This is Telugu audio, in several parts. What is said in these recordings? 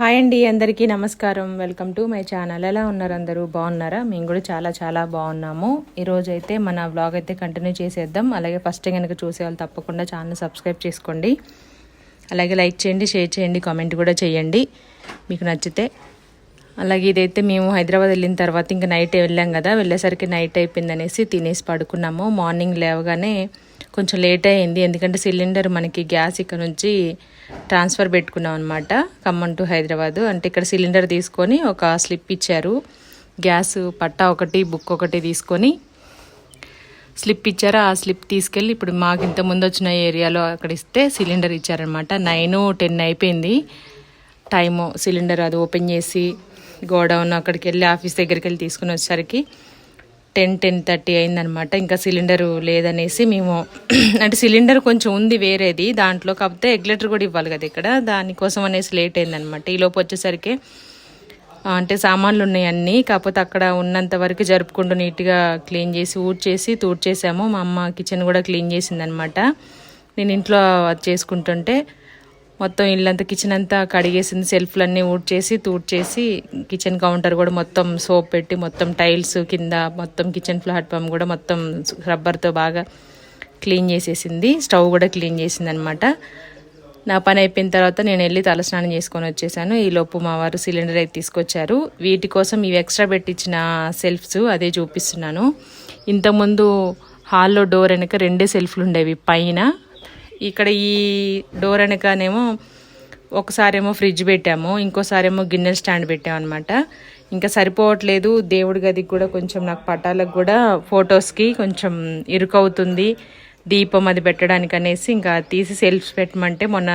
హాయ్ అండి అందరికీ నమస్కారం. Welcome to my channel. ఎలా ఉన్నారు అందరూ? బాగున్నారా? మేము కూడా చాలా చాలా బాగున్నాము. ఈరోజు అయితే మన వ్లాగ్ అయితే కంటిన్యూ చేసేద్దాం. అలాగే ఫస్ట్ కనుక చూసే వాళ్ళు తప్పకుండా ఛానల్ సబ్స్క్రైబ్ చేసుకోండి. అలాగే లైక్ చేయండి షేర్ చేయండి కామెంట్ కూడా చేయండి. మీకు నచ్చితే. అలాగే ఇదైతే మేము హైదరాబాద్ వెళ్ళిన తర్వాత ఇంకా నైట్ వెళ్ళాం కదా. వెళ్ళేసరికి నైట్ అయిపోయిందనేసి తినేసి పడుకున్నాము. మార్నింగ్ లేవగానే కొంచెం లేట్ అయింది. ఎందుకంటే సిలిండర్ మనకి గ్యాస్ ఇక్కడ నుంచి ట్రాన్స్ఫర్ పెట్టుకున్నాం అనమాట ఖమ్మం టు హైదరాబాద్. అంటే ఇక్కడ సిలిండర్ తీసుకొని ఒక స్లిప్ ఇచ్చారు. గ్యాస్ పట్టా ఒకటి బుక్ ఒకటి తీసుకొని స్లిప్ ఇచ్చారు. ఆ స్లిప్ తీసుకెళ్ళి ఇప్పుడు మాకు ఇంత ముందు వచ్చిన ఏరియాలో అక్కడ ఇస్తే సిలిండర్ ఇచ్చారనమాట నైన్ టెన్ అయిపోయింది. టైము సిలిండర్ అది ఓపెన్ చేసి గోడౌన్ అక్కడికి వెళ్ళి ఆఫీస్ దగ్గరికి వెళ్ళి తీసుకుని వచ్చేసరికి టెన్ టెన్ థర్టీ అయిందనమాట. ఇంకా సిలిండర్ లేదనేసి మేము అంటే సిలిండర్ కొంచెం ఉంది వేరేది దాంట్లో. కాకపోతే ఎగ్లెటర్ కూడా ఇవ్వాలి కదా ఇక్కడ. దానికోసం అనేసి లేట్ అయిందనమాట. ఈలోపు వచ్చేసరికి అంటే సామాన్లు ఉన్నాయి అన్నీ. కాకపోతే అక్కడ ఉన్నంత వరకు జరుపుకుంటూ నీట్గా క్లీన్ చేసి ఊడ్చేసి తూడ్చేసాము. మా అమ్మ కిచెన్ కూడా క్లీన్ చేసిందనమాట. నేను ఇంట్లో అది చేసుకుంటుంటే మొత్తం ఇల్లంతా కిచెన్ అంతా కడిగేసింది. సెల్ఫ్లన్నీ ఊడ్చేసి తూడ్చేసి కిచెన్ కౌంటర్ కూడా మొత్తం సోప్ పెట్టి మొత్తం టైల్స్ కింద మొత్తం కిచెన్ ప్లాట్ఫామ్ కూడా మొత్తం రబ్బర్తో బాగా క్లీన్ చేసేసింది. స్టవ్ కూడా క్లీన్ చేసింది అనమాట నా పని అయిపోయిన తర్వాత నేను వెళ్ళి తలస్నానం చేసుకొని వచ్చేసాను. ఈ లోపు మా వారు సిలిండర్ అయితే తీసుకొచ్చారు. వీటి కోసం ఇవి ఎక్స్ట్రా పెట్టించిన సెల్ఫ్స్ అదే చూపిస్తున్నాను. ఇంతకుముందు హాల్లో డోర్ వెనక రెండే సెల్ఫ్లు ఉండేవి. పైన ఇక్కడ ఈ డోర్ వెనకనేమో ఒకసారేమో ఫ్రిడ్జ్ పెట్టాము ఇంకోసారేమో గిన్నెల స్టాండ్ పెట్టాము అనమాట ఇంకా సరిపోవట్లేదు దేవుడి గదికి కూడా కొంచెం నాకు పటాలకు కూడా ఫొటోస్కి కొంచెం ఇరుకవుతుంది దీపం అది పెట్టడానికి అనేసి ఇంకా తీసి సెల్ఫ్స్ పెట్టమంటే మొన్న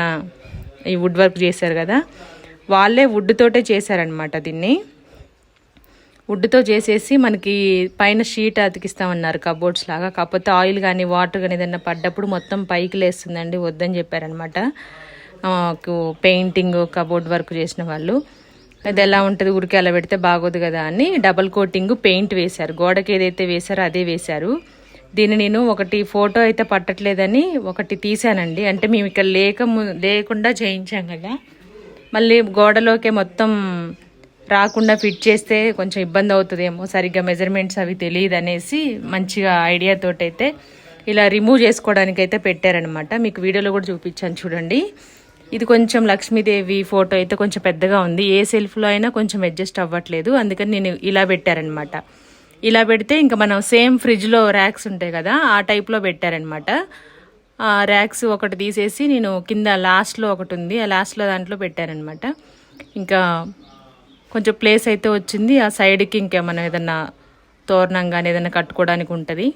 ఈ వుడ్ వర్క్ చేశారు కదా వాళ్ళే వుడ్ తోటే చేశారనమాట దీన్ని. వుడ్తో చేసేసి మనకి పైన షీట్ అతికిస్తామన్నారు కబోర్డ్స్ లాగా. కాకపోతే ఆయిల్ కానీ వాటర్ కానీ ఏదైనా పడ్డప్పుడు మొత్తం పైకి లేస్తుందండి వద్దని చెప్పారనమాట పెయింటింగ్ కబోర్డ్ వర్క్ చేసిన వాళ్ళు. అది ఎలా ఉంటుంది ఊరికి అలా పెడితే బాగోదు కదా అని డబల్ కోటింగ్ పెయింట్ వేశారు. గోడకి ఏదైతే వేశారో అదే వేశారు. దీన్ని నేను ఒకటి ఫోటో అయితే పట్టట్లేదని ఒకటి తీశానండి. అంటే మేము ఇక్కడ లేక ము- లేకుండా చేయించాం కదా. మళ్ళీ గోడలోకే మొత్తం రాకుండా ఫిట్ చేస్తే కొంచెం ఇబ్బంది అవుతుందేమో సరిగ్గా మెజర్మెంట్స్ అవి తెలియదు అనేసి మంచిగా ఐడియాతో అయితే ఇలా రిమూవ్ చేసుకోవడానికి అయితే పెట్టారనమాట మీకు వీడియోలో కూడా చూపించాను చూడండి. ఇది కొంచెం లక్ష్మీదేవి ఫోటో అయితే కొంచెం పెద్దగా ఉంది. ఏ సెల్ఫ్లో అయినా కొంచెం అడ్జస్ట్ అవ్వట్లేదు. అందుకని నేను ఇలా పెట్టారనమాట ఇలా పెడితే ఇంకా మనం సేమ్ ఫ్రిడ్జ్లో ర్యాక్స్ ఉంటాయి కదా ఆ టైప్లో పెట్టారనమాట ఆ ర్యాక్స్ ఒకటి తీసేసి నేను కింద లాస్ట్లో ఒకటి ఉంది. ఆ లాస్ట్లో దాంట్లో పెట్టారనమాట ఇంకా కొంచెం ప్లేస్ అయితే వచ్చింది. ఆ సైడ్కి ఇంకేమైనా ఏదన్నా తోరణం కానీ ఏదైనా కట్టుకోవడానికి ఉంటుంది.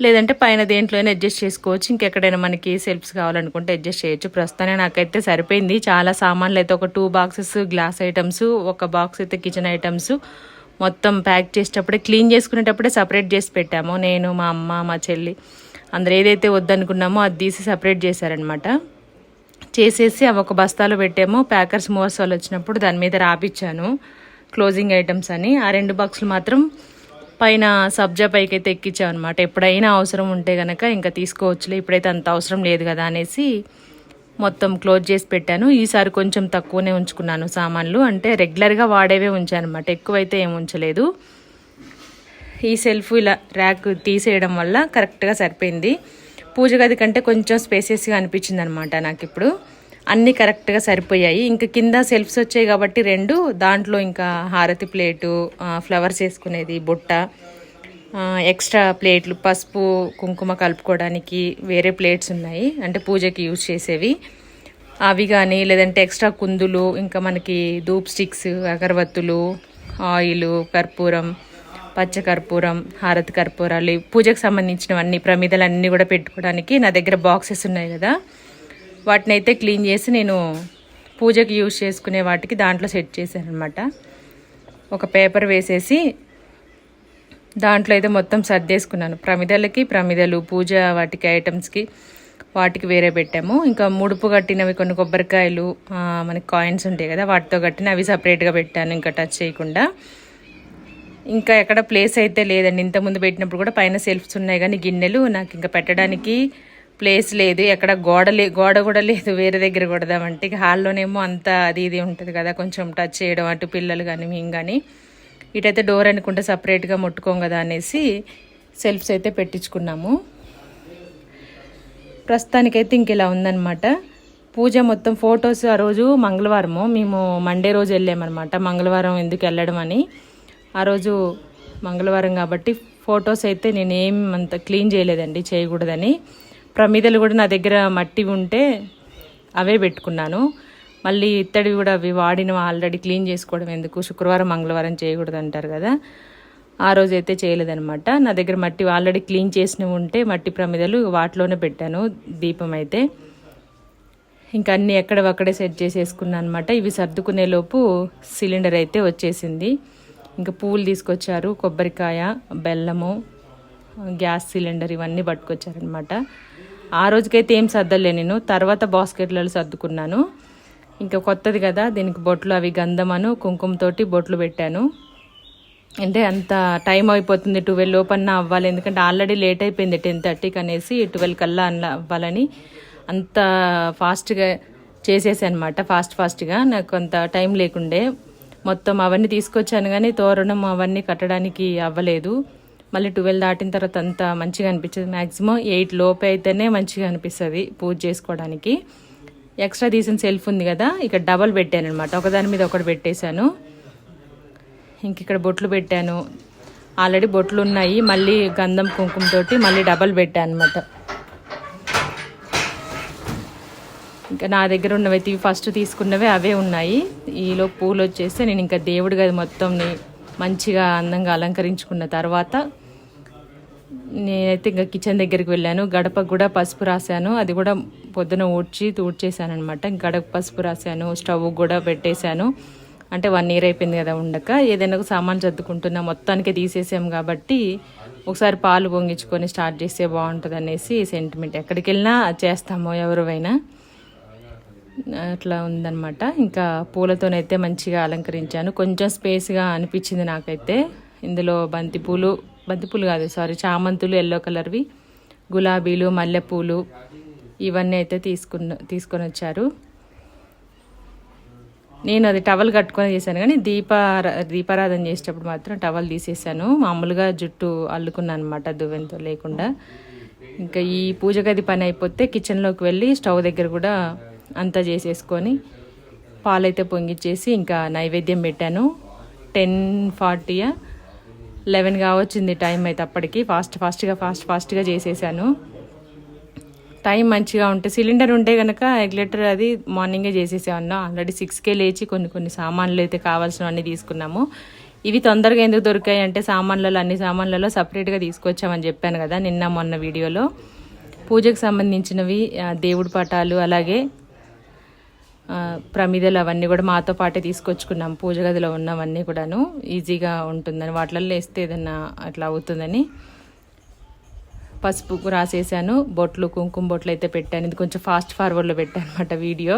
లేదంటే పైన దేంట్లోనే అడ్జస్ట్ చేసుకోవచ్చు. ఇంకెక్కడైనా మనకి సెల్ఫ్స్ కావాలనుకుంటే అడ్జస్ట్ చేయొచ్చు. ప్రస్తుతానే నాకైతే సరిపోయింది. చాలా సామాన్లు అయితే ఒక టూ బాక్సెస్ గ్లాస్ ఐటమ్స్ ఒక బాక్స్ అయితే కిచెన్ ఐటమ్స్ మొత్తం ప్యాక్ చేసేటప్పుడే క్లీన్ చేసుకునేటప్పుడే సపరేట్ చేసి పెట్టాము. నేను మా అమ్మ మా చెల్లి అందరు ఏదైతే వద్దనుకున్నామో అది తీసి సపరేట్ చేశారనమాట చేసేసి అవి ఒక బస్తాలో పెట్టాము. ప్యాకర్స్ మూవర్స్ వాళ్ళు వచ్చినప్పుడు దాని మీద రాపిచ్చాను. క్లోజింగ్ ఐటమ్స్ అని. ఆ రెండు బాక్సులు మాత్రం పైన సబ్జా పైకి అయితే ఎక్కించాం అనమాట ఎప్పుడైనా అవసరం ఉంటే కనుక ఇంకా తీసుకోవచ్చులే. ఇప్పుడైతే అంత అవసరం లేదు కదా అనేసి మొత్తం క్లోజ్ చేసి పెట్టాను. ఈసారి కొంచెం తక్కువనే ఉంచుకున్నాను సామాన్లు. అంటే రెగ్యులర్గా వాడేవే ఉంచాను అనమాట ఎక్కువైతే ఏమి ఉంచలేదు. ఈ సెల్ఫ్ ఇలా ర్యాక్ తీసేయడం వల్ల కరెక్ట్గా సరిపోయింది. పూజ గది కంటే కొంచెం స్పేసెస్గా అనిపించింది అనమాట నాకు ఇప్పుడు అన్నీ కరెక్ట్గా సరిపోయాయి. ఇంకా కింద సెల్ఫ్స్ వచ్చాయి కాబట్టి రెండు దాంట్లో ఇంకా హారతి ప్లేటు ఫ్లవర్స్ వేసుకునేది బుట్ట ఎక్స్ట్రా ప్లేట్లు పసుపు కుంకుమ కలుపుకోవడానికి వేరే ప్లేట్స్ ఉన్నాయి. అంటే పూజకి యూజ్ చేసేవి. అవి కానీ లేదంటే ఎక్స్ట్రా కుందులు ఇంకా మనకి ధూప్ స్టిక్స్ అగరబత్తులు ఆయిల్ కర్పూరం పచ్చ కర్పూరం హారతి కర్పూరాలు పూజకు సంబంధించినవన్నీ ప్రమిదలు అన్నీ కూడా పెట్టుకోవడానికి నా దగ్గర బాక్సెస్ ఉన్నాయి కదా. వాటిని అయితే క్లీన్ చేసి నేను పూజకి యూజ్ చేసుకునే వాటికి దాంట్లో సెట్ చేశాను అనమాట ఒక పేపర్ వేసేసి దాంట్లో అయితే మొత్తం సర్దేసుకున్నాను. ప్రమిదలకి ప్రమిదలు పూజ వాటికి ఐటమ్స్కి వాటికి వేరే పెట్టాము. ఇంకా ముడుపు కట్టినవి కొన్ని కొబ్బరికాయలు మనకి కాయిన్స్ ఉంటాయి కదా వాటితో కట్టిన అవి సపరేట్గా పెట్టాను ఇంకా టచ్ చేయకుండా. ఇంకా ఎక్కడ ప్లేస్ అయితే లేదండి. ఇంతకుముందు పెట్టినప్పుడు కూడా పైన సెల్ఫ్స్ ఉన్నాయి కానీ గిన్నెలు నాకు ఇంకా పెట్టడానికి ప్లేస్ లేదు. ఎక్కడ గోడ లే గోడ కూడా లేదు. వేరే దగ్గర కొడదామంటే ఇక హాల్లోనేమో అంత అది ఇది ఉంటుంది కదా కొంచెం టచ్ చేయడం అటు పిల్లలు కానీ మేము కానీ ఇటైతే డోర్ అనుకుంటే సపరేట్గా ముట్టుకోం కదా అనేసి సెల్ఫ్స్ అయితే పెట్టించుకున్నాము. ప్రస్తుతానికైతే ఇంక ఇలా ఉందన్నమాట. పూజ మొత్తం ఫొటోస్ ఆ రోజు మంగళవారము. మేము మండే రోజు వెళ్ళామన్నమాట. మంగళవారం ఎందుకు వెళ్ళడం అని. ఆ రోజు మంగళవారం కాబట్టి ఫొటోస్ అయితే నేనేం అంత క్లీన్ చేయలేదండి చేయకూడదని. ప్రమిదలు కూడా నా దగ్గర మట్టి ఉంటే అవే పెట్టుకున్నాను. మళ్ళీ ఇత్తడి కూడా అవి వాడిన ఆల్రెడీ క్లీన్ చేసుకోవడం ఎందుకు? శుక్రవారం మంగళవారం చేయకూడదు అంటారు కదా. ఆ రోజు అయితే చేయలేదనమాట నా దగ్గర మట్టి ఆల్రెడీ క్లీన్ చేసినవి ఉంటే మట్టి ప్రమిదలు వాటిలోనే పెట్టాను దీపం అయితే. ఇంకా అన్నీ ఎక్కడ సెట్ చేసేసుకున్నాను అనమాట ఇవి సర్దుకునే లోపు సిలిండర్ అయితే వచ్చేసింది. ఇంకా పూలు తీసుకొచ్చారు కొబ్బరికాయ బెల్లము గ్యాస్ సిలిండర్ ఇవన్నీ పట్టుకొచ్చారనమాట ఆ రోజుకైతే ఏం సర్దలే నేను తర్వాత బాస్కెట్లలో సర్దుకున్నాను. ఇంకా కొత్తది కదా దీనికి బొట్లు అవి గంధమను కుంకుమతోటి బొట్లు పెట్టాను. అంటే అంత టైం అయిపోతుంది ట్వెల్వ్ లోపన్న అవ్వాలి ఎందుకంటే ఆల్రెడీ లేట్ అయిపోయింది టెన్ థర్టీకి అనేసి ట్వెల్వ్ కల్లా అవ్వాలని అంత ఫాస్ట్గా చేసేసానమాట అనమాట ఫాస్ట్ ఫాస్ట్గా. నాకు అంత టైం లేకుండే. మొత్తం అవన్నీ తీసుకొచ్చాను కానీ తోరణం అవన్నీ కట్టడానికి అవ్వలేదు. మళ్ళీ ట్వెల్వ్ దాటిన తర్వాత అంత మంచిగా అనిపించదు మ్యాక్సిమం ఎయిట్ లోపే అయితేనే మంచిగా అనిపిస్తుంది పూజ చేసుకోవడానికి. ఎక్స్ట్రా తీసిన సెల్ఫ్ ఉంది కదా ఇక్కడ డబల్ పెట్టాను అనమాట ఒకదాని మీద ఒకటి పెట్టేశాను. ఇంక ఇక్కడ బొట్లు పెట్టాను. ఆల్రెడీ బొట్లు ఉన్నాయి. మళ్ళీ గంధం కుంకుమతోటి మళ్ళీ డబల్ పెట్టాను అనమాట ఇంకా నా దగ్గర ఉన్నవైతే ఇవి ఫస్ట్ తీసుకున్నవే అవే ఉన్నాయి. ఈలో పూలు వచ్చేస్తే నేను ఇంకా దేవుడి గది మొత్తంని మంచిగా అందంగా అలంకరించుకున్న తర్వాత నేనైతే ఇంకా కిచెన్ దగ్గరికి వెళ్ళాను. గడపకు కూడా పసుపు రాశాను. అది కూడా పొద్దున ఊడ్చి తూడ్చేసాను అనమాట గడప పసుపు రాశాను. స్టవ్ కూడా పెట్టేశాను. అంటే వన్ ఇయర్ అయిపోయింది కదా ఉండక. ఏదైనా ఒక సామాన్ చదువుకుంటున్నా మొత్తానికి తీసేసాం కాబట్టి ఒకసారి పాలు పొంగించుకొని స్టార్ట్ చేస్తే బాగుంటుంది అనేసి సెంటిమెంట్ ఎక్కడికి వెళ్ళినా చేస్తాము ఎవరివైనా. అట్లా ఉందన్నమాట. ఇంకా పూలతోనైతే మంచిగా అలంకరించాను. కొంచెం స్పేస్గా అనిపించింది నాకైతే. ఇందులో బంతిపూలు బంతిపూలు కాదు సారీ చామంతులు ఎల్లో కలర్వి గులాబీలు మల్లెపూలు ఇవన్నీ అయితే తీసుకున్న తీసుకొని వచ్చారు. నేను అది టవల్ కట్టుకొని చేశాను కానీ దీప దీపారాధన చేసేటప్పుడు మాత్రం టవల్ తీసేసాను. మామూలుగా జుట్టు అల్లుకున్నాను అనమాట దువ్వెంతో లేకుండా. ఇంకా ఈ పూజ గది పని అయిపోతే కిచెన్లోకి వెళ్ళి స్టవ్ దగ్గర కూడా అంతా చేసేసుకొని పాలైతే పొంగిచ్చేసి ఇంకా నైవేద్యం పెట్టాను. టెన్ ఫార్టీయా లెవెన్ కావచ్చింది టైం అయితే అప్పటికి. ఫాస్ట్ ఫాస్ట్గా ఫాస్ట్ ఫాస్ట్గా చేసేసాను. టైం మంచిగా ఉంటే సిలిండర్ ఉంటే కనుక రెగ్యులేటర్ అది మార్నింగే చేసేసామన్నా ఆల్రెడీ సిక్స్కే లేచి కొన్ని కొన్ని సామాన్లు అయితే కావాల్సినవన్నీ తీసుకున్నాము. ఇవి తొందరగా ఎందుకు దొరికాయి అంటే సామాన్లలో అన్ని సామాన్లలో సపరేట్గా తీసుకొచ్చామని చెప్పాను కదా నిన్న మొన్న వీడియోలో. పూజకు సంబంధించినవి దేవుడి పటాలు అలాగే ప్రమిదలు అవన్నీ కూడా మాతో పాటే తీసుకొచ్చుకున్నాం. పూజ గదిలో ఉన్నవన్నీ కూడాను ఈజీగా ఉంటుందని వాటిల్లో వేస్తే ఏదన్నా అట్లా అవుతుందని. పసుపు రాసేసాను బొట్లు కుంకుమ బొట్లు అయితే పెట్టాను. ఇది కొంచెం ఫాస్ట్ ఫార్వర్డ్లో పెట్టాను అనమాట వీడియో.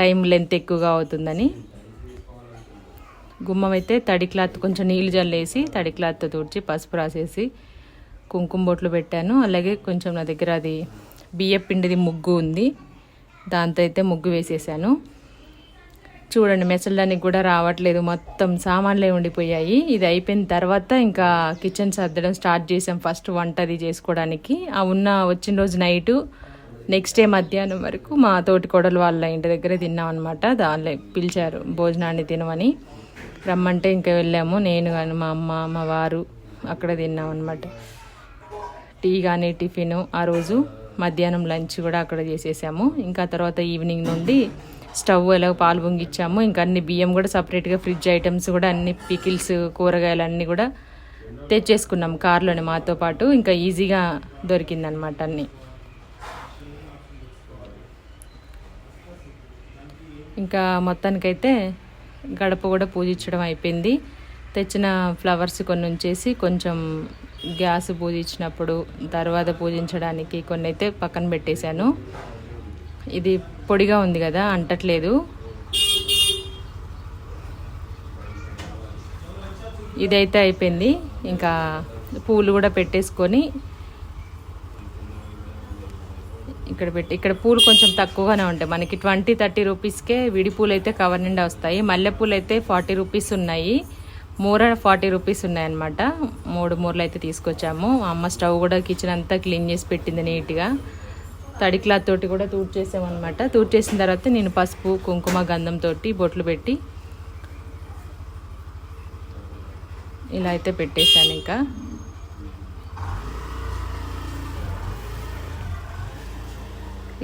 టైం లెంత్ ఎక్కువగా అవుతుందని. గుమ్మం అయితే తడి క్లాత్ కొంచెం నీళ్ళు జల్లేసి తడి క్లాత్తో తుడిచి పసుపు రాసేసి కుంకుమ బొట్లు పెట్టాను. అలాగే కొంచెం నా దగ్గర అది బియ్య పిండిది ముగ్గు ఉంది. దాంతో అయితే ముగ్గు వేసేసాను. చూడండి మెసలడానికి కూడా రావట్లేదు. మొత్తం సామాన్లే ఉండిపోయాయి. ఇది అయిపోయిన తర్వాత ఇంకా కిచెన్ సర్దడం స్టార్ట్ చేసాం ఫస్ట్ వంట అది చేసుకోవడానికి. ఆ ఉన్న వచ్చిన రోజు నైటు నెక్స్ట్ డే మధ్యాహ్నం వరకు మా తోటి కోడలు వాళ్ళ ఇంటి దగ్గరే తిన్నాం అనమాట దానిలో పిలిచారు భోజనాన్ని తినమని. రమ్మంటే ఇంకా వెళ్ళాము. నేను కానీ మా అమ్మ మా వారు అక్కడ తిన్నాం అనమాట టీ కానీ టిఫిన్ ఆ రోజు. మధ్యాహ్నం లంచ్ కూడా అక్కడ చేసేసాము. ఇంకా తర్వాత ఈవినింగ్ నుండి స్టవ్ ఎలా పాలు పొంగిచ్చాము ఇంకా అన్ని బియ్యం కూడా సపరేట్గా ఫ్రిడ్జ్ ఐటమ్స్ కూడా అన్ని పికిల్స్ కూరగాయలు అన్నీ కూడా తెచ్చేసుకున్నాం కార్లోనే మాతో పాటు. ఇంకా ఈజీగా దొరికిందనమాట అన్నీ. ఇంకా మొత్తానికైతే గడప కూడా పూజించడం అయిపోయింది. తెచ్చిన ఫ్లవర్స్ కొన్ని ఉంచేసి కొంచెం గ్యాస్ పూజించినప్పుడు తర్వాత పూజించడానికి కొన్ని అయితే పక్కన పెట్టేశాను. ఇది పొడిగా ఉంది కదా అంటట్లేదు. ఇదైతే అయిపోయింది. ఇంకా పూలు కూడా పెట్టేసుకొని ఇక్కడ పెట్టి ఇక్కడ పూలు కొంచెం తక్కువగానే ఉంటాయి. మనకి ట్వంటీ థర్టీ రూపీస్కే విడి పూలు అయితే కవర్ నిండా వస్తాయి. మల్లెపూలు అయితే ఫార్టీ రూపీస్ ఉన్నాయి. మూర ఫార్టీ రూపీస్ ఉన్నాయన్నమాట. మూడు మూరలు అయితే తీసుకొచ్చాము. అమ్మ స్టవ్ కూడా కిచెన్ అంతా క్లీన్ చేసి పెట్టింది నీట్గా. తడి క్లాత్ తోటి కూడా తూడ్చేసామన్నమాట తూడ్చేసిన తర్వాత నేను పసుపు కుంకుమ గంధం తోటి బొట్లు పెట్టి ఇలా అయితే పెట్టేశాను ఇంకా.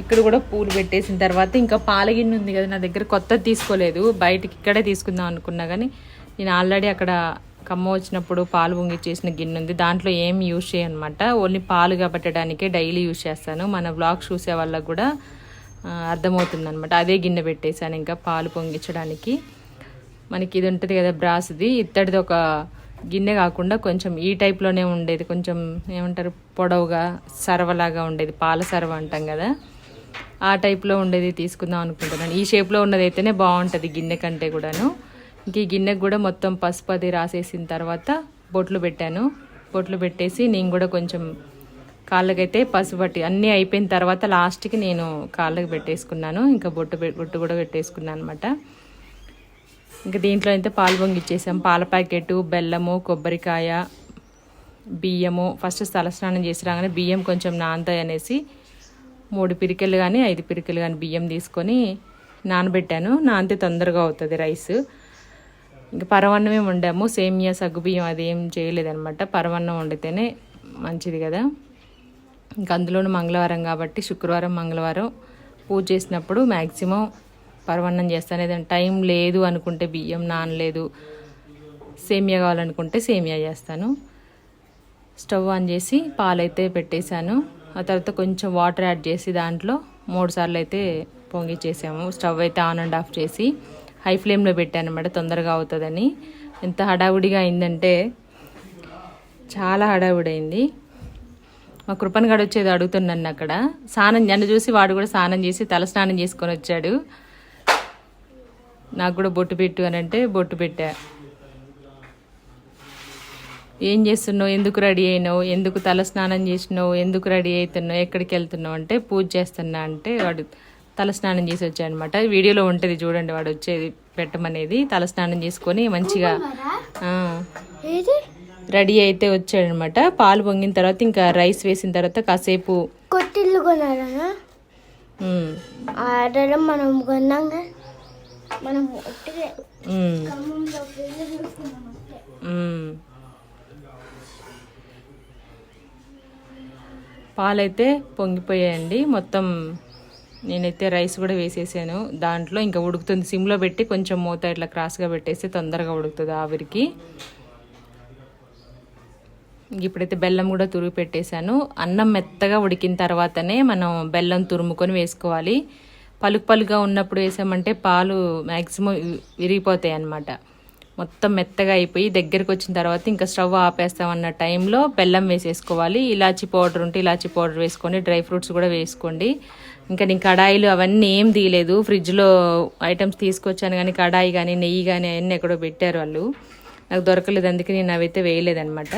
ఇక్కడ కూడా పూలు పెట్టేసిన తర్వాత ఇంకా పాలగిన్నె ఉంది కదా నా దగ్గర కొత్తది తీసుకోలేదు. బయటికి ఇక్కడే తీసుకుందాం అనుకున్నా కానీ నేను ఆల్రెడీ అక్కడ కమ్మ వచ్చినప్పుడు పాలు పొంగిచ్చేసిన గిన్నె ఉంది. దాంట్లో ఏం యూజ్ చేయనమాట. ఓన్లీ పాలుగా పెట్టడానికే డైలీ యూజ్ చేస్తాను. మన బ్లాగ్స్ చూసే వాళ్ళకు కూడా అర్థమవుతుంది అనమాట అదే గిన్నె పెట్టేశాను ఇంకా పాలు పొంగించడానికి. మనకి ఇది ఉంటుంది కదా బ్రాస్ది. ఇత్తడిది ఒక గిన్నె కాకుండా కొంచెం ఈ టైప్లోనే ఉండేది. కొంచెం ఏమంటారు? పొడవుగా సర్వలాగా ఉండేది. పాల సర్వ అంటాం కదా. ఆ టైప్లో ఉండేది తీసుకుందాం అనుకుంటున్నాను. ఈ షేప్లో ఉన్నది అయితేనే బాగుంటుంది గిన్నె కంటే కూడాను. ఇంక ఈ గిన్నెకు కూడా మొత్తం పసుపు అది రాసేసిన తర్వాత బొట్లు పెట్టాను. బొట్లు పెట్టేసి నేను కూడా కొంచెం కాళ్ళకైతే పసుపు పట్టి అన్నీ అయిపోయిన తర్వాత లాస్ట్కి నేను కాళ్ళకి పెట్టేసుకున్నాను. ఇంకా బొట్టు బొట్టు కూడా పెట్టేసుకున్నాను అనమాట ఇంకా దీంట్లో అయితే పాలు పొంగిచ్చేసాం. పాల ప్యాకెట్ బెల్లము కొబ్బరికాయ బియ్యము. ఫస్ట్ తలస్నానం చేసి రాగానే బియ్యం కొంచెం నానతాయి అనేసి మూడు పిరికెలు కానీ ఐదు పిరికలు కానీ బియ్యం తీసుకొని నానబెట్టాను. నానితే తొందరగా అవుతుంది రైస్. ఇంకా పరవన్నమే వండాము. సేమియా సగ్గుబియ్యం అది ఏం పరవన్నం వండితేనే మంచిది కదా. ఇంకా అందులోనూ మంగళవారం కాబట్టి శుక్రవారం మంగళవారం పూజ చేసినప్పుడు మ్యాక్సిమం పరవన్నం చేస్తాను. ఏదైనా టైం లేదు అనుకుంటే బియ్యం నానలేదు సేమియా కావాలనుకుంటే సేమియా చేస్తాను. స్టవ్ ఆన్ చేసి పాలైతే పెట్టేశాను. ఆ తర్వాత కొంచెం వాటర్ యాడ్ చేసి దాంట్లో మూడు సార్లు అయితే పొంగిచ్చేసాము స్టవ్ అయితే ఆన్ అండ్ ఆఫ్ చేసి హై ఫ్లేమ్లో పెట్టాను అనమాట తొందరగా అవుతుందని. ఎంత హడావుడిగా అయిందంటే చాలా హడావుడి అయింది మా కృపన్ గడు వచ్చేది అడుగుతున్నాను అక్కడ. స్నానం నన్ను చూసి వాడు కూడా స్నానం చేసి తల స్నానం చేసుకొని వచ్చాడు. నాకు కూడా బొట్టు పెట్టు అని అంటే బొట్టు పెట్టా. ఏం చేస్తున్నావు? ఎందుకు రెడీ అయినావు? ఎందుకు తల స్నానం చేసినావు? ఎందుకు రెడీ అవుతున్నావు? ఎక్కడికి వెళ్తున్నావు? అంటే పూజ చేస్తున్నా అంటే వాడు తల స్నానం చేసి వచ్చాడు అనమాట వీడియోలో ఉంటుంది చూడండి వాడు వచ్చేది పెట్టమనేది. తల స్నానం చేసుకొని మంచిగా రెడీ అయితే వచ్చాడనమాట పాలు పొంగిన తర్వాత ఇంకా రైస్ వేసిన తర్వాత కాసేపు కొట్టిల్లు మనం. పాలైతే పొంగిపోయాయండి. మొత్తం నేనైతే రైస్ కూడా వేసేసాను. దాంట్లో ఇంకా ఉడుకుతుంది. సిమ్లో పెట్టి కొంచెం మూత ఇట్లా క్రాస్గా పెట్టేస్తే తొందరగా ఉడుకుతుంది ఆవిరికి. ఇప్పుడైతే బెల్లం కూడా తురిగి పెట్టేశాను. అన్నం మెత్తగా ఉడికిన తర్వాతనే మనం బెల్లం తురుముకొని వేసుకోవాలి. పలుకు పలుగా ఉన్నప్పుడు వేసామంటే పాలు మ్యాక్సిమం విరిగిపోతాయి అన్నమాట. మొత్తం మెత్తగా అయిపోయి దగ్గరికి వచ్చిన తర్వాత ఇంకా స్టవ్ ఆపేస్తామన్న టైంలో బెల్లం వేసేసుకోవాలి. ఇలాచి పౌడర్ ఉంటే ఇలాచి పౌడర్ వేసుకోండి. డ్రై ఫ్రూట్స్ కూడా వేసుకోండి. ఇంకా నేను కడాయిలు అవన్నీ ఏం తీయలేదు. ఫ్రిడ్జ్లో ఐటమ్స్ తీసుకొచ్చాను కానీ కడాయి కానీ నెయ్యి కానీ అవన్నీ ఎక్కడో పెట్టారు వాళ్ళు. నాకు దొరకలేదు అందుకే నేను అవైతే వేయలేదనమాట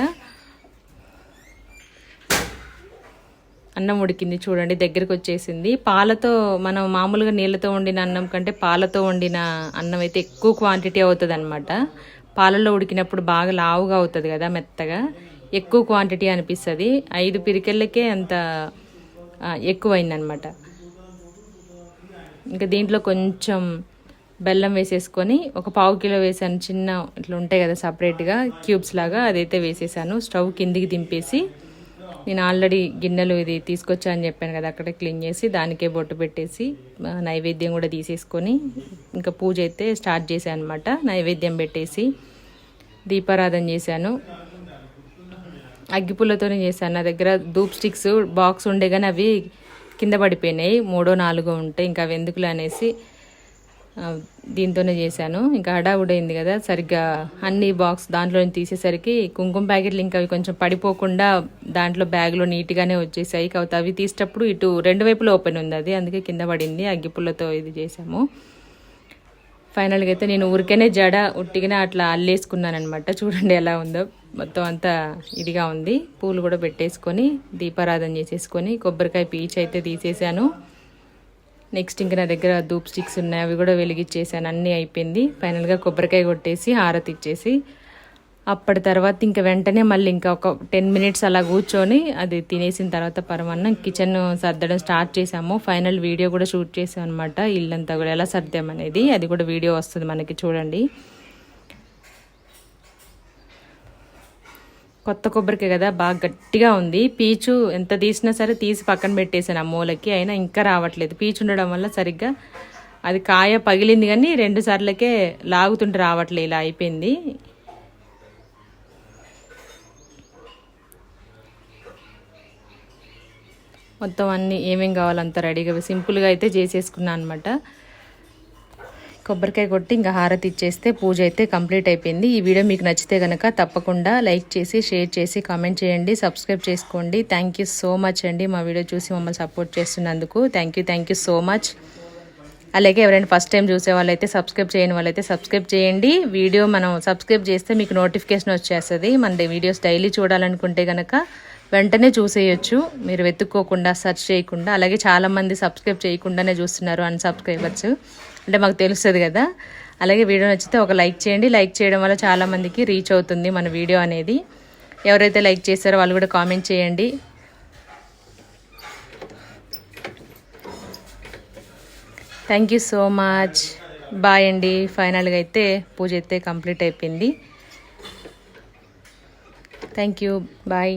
అన్నం ఉడికింది చూడండి దగ్గరికి వచ్చేసింది. పాలతో మనం మామూలుగా నీళ్ళతో వండిన అన్నం కంటే పాలతో వండిన అన్నం అయితే ఎక్కువ క్వాంటిటీ అవుతుంది అనమాట పాలలో ఉడికినప్పుడు బాగా లావుగా అవుతుంది కదా మెత్తగా. ఎక్కువ క్వాంటిటీ అనిపిస్తుంది. ఐదు పిరికెళ్ళకే అంత ఎక్కువైందనమాట ఇంకా దీంట్లో కొంచెం బెల్లం వేసేసుకొని ఒక పావు కిలో వేసాను చిన్న ఇట్లా ఉంటాయి కదా సపరేట్గా క్యూబ్స్ లాగా అదైతే వేసేసాను. స్టవ్ కిందికి దింపేసి నేను ఆల్రెడీ గిన్నెలు ఇది తీసుకొచ్చా అని చెప్పాను కదా అక్కడే క్లీన్ చేసి దానికే బొట్టు పెట్టేసి నైవేద్యం కూడా తీసేసుకొని ఇంకా పూజ అయితే స్టార్ట్ చేశాను అనమాట నైవేద్యం పెట్టేసి దీపారాధన చేశాను. అగ్గిపుల్లతోనే చేశాను. నా దగ్గర ధూప్ స్టిక్స్ బాక్స్ ఉండే కానీ అవి కింద పడిపోయినాయి. మూడో నాలుగో ఉంటే ఇంకా అవి అనేసి దీంతోనే చేశాను. ఇంకా హడావుడైంది కదా సరిగ్గా అన్ని బాక్స్ దాంట్లో తీసేసరికి కుంకుమ ప్యాకెట్లు ఇంకా అవి కొంచెం పడిపోకుండా దాంట్లో బ్యాగ్లో నీట్గానే వచ్చేసాయి. కాకపోతే అవి తీసేటప్పుడు ఇటు రెండు వైపులు ఓపెన్ ఉంది అది అందుకే కింద పడింది. అగ్గిపుల్లతో ఇది చేసాము ఫైనల్గా అయితే నేను ఊరికేనే జడ ఉట్టిగానే అట్లా అల్లేసుకున్నానమాట చూడండి ఎలా ఉందో. మొత్తం అంతా ఇదిగా ఉంది. పూలు కూడా పెట్టేసుకొని దీపారాధన చేసేసుకొని కొబ్బరికాయ పీచ్ అయితే తీసేసాను నెక్స్ట్ ఇంకా నా దగ్గర ధూప్ స్టిక్స్ ఉన్నాయి. అవి కూడా వెలిగించేసాను అన్నీ అయిపోయింది. ఫైనల్గా కొబ్బరికాయ కొట్టేసి హారతి ఇచ్చేసి అప్పటి తర్వాత ఇంకా వెంటనే మళ్ళీ ఇంకా ఒక టెన్ మినిట్స్ అలా కూర్చొని అది తినేసిన తర్వాత పరమన్న కిచెన్ సర్దడం స్టార్ట్ చేసాము. ఫైనల్ వీడియో కూడా షూట్ చేసాం అనమాట ఇల్లంతా కూడా ఎలా సర్దామనేది అది కూడా వీడియో వస్తుంది మనకి చూడండి. కొత్త కొబ్బరికాయ కదా బాగా గట్టిగా ఉంది. పీచు ఎంత తీసినా సరే తీసి పక్కన పెట్టేసాను ఆ మూలకి. అయినా ఇంకా రావట్లేదు. పీచు ఉండడం వల్ల సరిగ్గా అది కాయ పగిలింది కానీ రెండు సార్లకే లాగుతుంటే రావట్లే ఇలా అయిపోయింది. మొత్తం అన్నీ ఏమేం కావాలో అంత రెడీగా సింపుల్గా అయితే చేసేసుకున్నాను అనమాట కొబ్బరికాయ కొట్టి ఇంకా హారతి ఇచ్చేస్తే పూజ అయితే కంప్లీట్ అయిపోయింది. ఈ వీడియో మీకు నచ్చితే కనుక తప్పకుండా లైక్ చేసి షేర్ చేసి కామెంట్ చేయండి సబ్స్క్రైబ్ చేసుకోండి. థ్యాంక్ యూ సో మచ్ అండి మా వీడియో చూసి మమ్మల్ని సపోర్ట్ చేస్తున్నందుకు. Thank you thank you so much అలాగే ఎవరైనా ఫస్ట్ టైం చూసే వాళ్ళైతే సబ్స్క్రైబ్ చేయని వాళ్ళైతే సబ్స్క్రైబ్ చేయండి. వీడియో మనం సబ్స్క్రైబ్ చేస్తే మీకు నోటిఫికేషన్ వచ్చేస్తుంది. మన వీడియోస్ డైలీ చూడాలనుకుంటే కనుక వెంటనే చూసేయచ్చు. మీరు వెతుక్కోకుండా సెర్చ్ చేయకుండా అలాగే చాలామంది సబ్స్క్రైబ్ చేయకుండానే చూస్తున్నారు అన్సబ్స్క్రైబర్స్. అంటే మాకు తెలుస్తుంది కదా. అలాగే వీడియో నచ్చితే ఒక లైక్ చేయండి. లైక్ చేయడం వల్ల చాలామందికి రీచ్ అవుతుంది మన వీడియో అనేది. ఎవరైతే లైక్ చేశారో వాళ్ళు కూడా కామెంట్ చేయండి. Thank you so much bye అండి. ఫైనల్గా అయితే పూజ అయితే కంప్లీట్ అయిపోయింది. Thank you bye